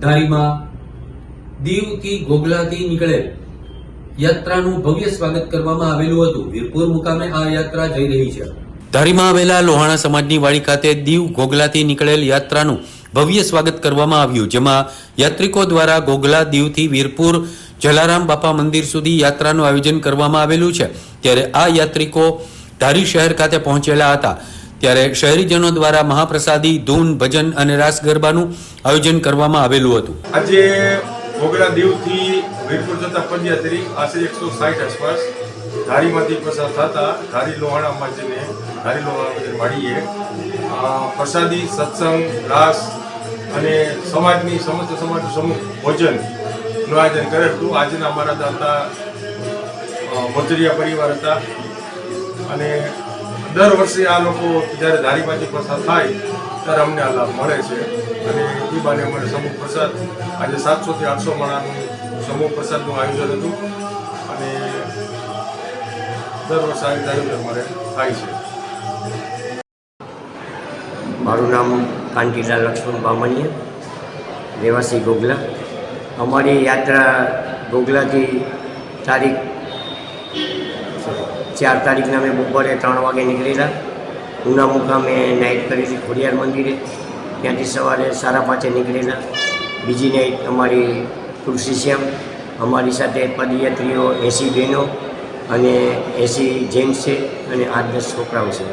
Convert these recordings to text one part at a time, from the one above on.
ધારીમાં દીવથી ઘોઘલાથી નીકળેલ યાત્રાનું ભવ્ય સ્વાગત કરવામાં આવેલું હતું. વીરપુર મુકામે આ યાત્રા જઈ રહી છે. ધારીમાં આવેલા લોહાણા સમાજની વાડી ખાતે દીવ ગોગલાથી નીકળેલ યાત્રાનું ભવ્ય સ્વાગત કરવામાં આવ્યું, જેમાં યાત્રિકો દ્વારા ગોગલા દીવથી વીરપુર જલારામ બાપા મંદિર સુધી યાત્રાનું આયોજન કરવામાં આવેલું છે. ત્યારે આ યાત્રિકો ધારી શહેર ખાતે પહોંચેલા હતા. ત્યારે શહેરીજનો દ્વારા મહાપ્રસાદી, ધૂન, ભજન અને રાસ ગરબાનું આયોજન કરવામાં આવેલું હતું. આજે મોગરા દીવથી વીરપુર જતા પદયાત્રી આશરે એકસો સાઠ આસપાસ ધારીમાંથી પસાર થતા ધારી લોહાણામાં જઈને ધારી લોહાણા મંદિર પ્રસાદી, સત્સંગ, રાસ અને સમાજની સમસ્ત સમાજનું સમૂહ ભોજનનું આયોજન કરે હતું. આજના અમારા દાતા મોજરિયા પરિવાર હતા અને દર વર્ષે આ લોકો જ્યારે ધારીમાંથી પસાર થાય, ત્યારે અમને આ લાભ મળે છે. અને એ બાને અમારે સમૂહ પ્રસાદ, આજે સાતસોથી આઠસો માણાનું સમૂહ પ્રસાદનું આયોજન હતું. અને દર વર્ષે આવી આયોજન અમારે થાય છે. મારું નામ કાંતિલાલ લક્ષ્મણ બામણીય, રહેવાસી ગોગલા. અમારી યાત્રા ગોગલાથી તારીખ ચાર તારીખના અમે બપોરે ત્રણ વાગે નીકળેલા. ઉના મુકામે નાઇટ કરેલી ખોડિયાર મંદિરે. ત્યાંથી સવારે સાડા પાંચે નીકળેલા. બીજી નાઇટ અમારી તુલસીશ્યામ અમારી સાથે પદયાત્રીઓ એંસી બહેનો અને એંસી જેન્ટ્સ છે અને આઠ દસ છોકરાઓ છે.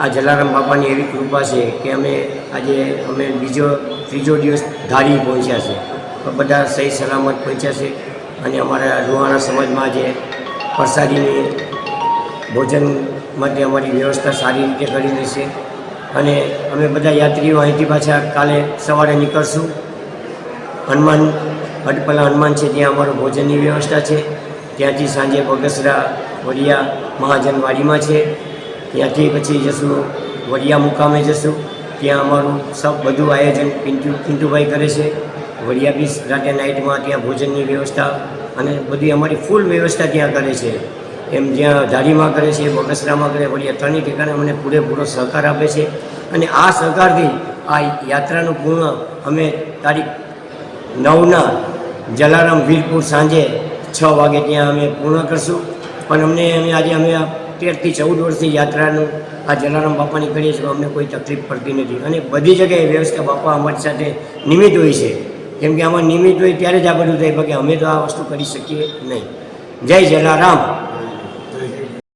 આ જલારામ બાપાની એવી કૃપા છે કે અમે આજે અમે બીજો ત્રીજો દિવસ ધારી પહોંચ્યા છે. બધા સહી સલામત પહોંચ્યા છે અને અમારા રૂહાણા સમાજમાં આજે પ્રસાદીની ભોજન માટે અમારી વ્યવસ્થા સારી રીતે કરી છે. અને અમે બધા યાત્રીઓ અહીંથી પાછા કાલે સવારે નીકળશું. હનુમાન અટપલા હનુમાન છે, ત્યાં અમારું ભોજનની વ્યવસ્થા છે. ત્યાંથી સાંજે બગસરા વડિયા મહાજનવાડીમાં છે. ત્યાંથી પછી જશું વડિયા મુકામે જશું. ત્યાં અમારું સબ બધું આયોજન પિન્ટુ, પિન્ટુભાઈ કરે છે. વડિયા બીચ રાતે નાઇટમાં ત્યાં ભોજનની વ્યવસ્થા અને બધી અમારી ફૂલ વ્યવસ્થા ત્યાં કરે છે. એમ જ્યાં ધારીમાં કરે છે, બગસરામાં કરે, વળી ત્રણેય ઠેકાણે અમને પૂરેપૂરો સહકાર આપે છે. અને આ સહકારથી આ યાત્રાનું પૂર્ણ અમે તારીખ નવના જલારામ વીરપુર સાંજે છ વાગે ત્યાં અમે પૂર્ણ કરશું. પણ અમને અમે આજે અમે તેરથી ચૌદ વર્ષથી યાત્રાનું આ જલારામ બાપાની કરીએ છીએ, અમને કોઈ તકલીફ પડતી નથી. અને બધી જગ્યાએ વ્યવસ્થા બાપા અમારી સાથે નિમિત્ત હોય છે. કેમ કે આમાં નિમિત્ત હોય ત્યારે જ આ બધું થાય કે અમે તો આ વસ્તુ કરી શકીએ નહીં. જય જલારામ.